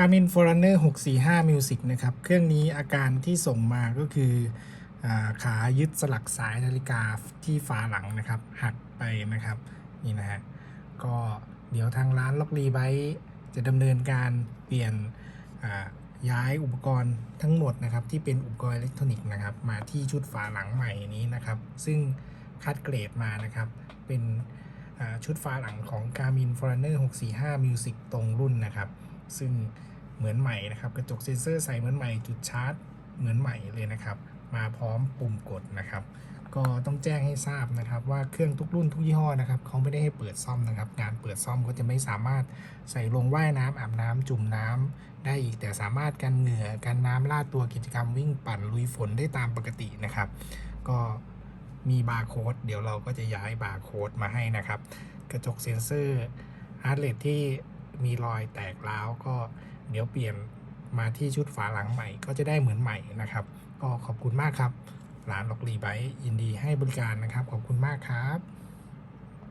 Garmin Forerunner 645 Music นะครับ เครื่องนี้อาการที่ส่งมาก็คืออขายึดสลักสายนาฬิกาที่ฝาหลังนะครับ หักไปนะครับ นี่นะฮะ ก็เดี๋ยวทางร้านล็อกรีไบจะดำเนินการเปลี่ยนย้ายอุปกรณ์ทั้งหมดนะครับ ที่เป็นอุปกรณ์อิเล็กทรอนิกส์นะครับ มาที่ชุดฝาหลังใหม่นี้นะครับ ซึ่งคัดเกรดมานะครับ เป็นชุดฝาหลังของ Garmin Forerunner 645 Music ตรงรุ่นนะครับ ซึ่งเหมือนใหม่นะครับ กระจกเซ็นเซอร์ใส่เหมือนใหม่จุดชาร์จเหมือนใหม่เลยนะครับ มาพร้อมปุ่มกดนะครับ ก็ต้องแจ้งให้ทราบนะครับ ว่าเครื่องทุกรุ่นทุกยี่ห้อนะครับเขาไม่ได้ให้เปิดซ่อมนะครับ งานเปิดซ่อมก็จะไม่สามารถใส่ลงว่ายน้ำอาบน้ำจุ่มน้ำได้อีกแต่สามารถกันเหงื่อกันน้ำลาดตัวกิจกรรมวิ่งปั่นลุยฝนได้ตามปกตินะครับ ก็มีบาร์โค้ดเดี๋ยวเราก็จะย้ายบาร์โค้ดมาให้นะครับ กระจกเซ็นเซอร์ฮาร์ดเรทที่ มีรอยแตกร้าวก็เดี๋ยวเปลี่ยนมาที่ชุดฝาหลังใหม่ ก็จะได้เหมือนใหม่นะครับ ก็ขอบคุณมากครับร้านล็อกรีไบยินดีให้บริการนะครับ ขอบคุณมากครับ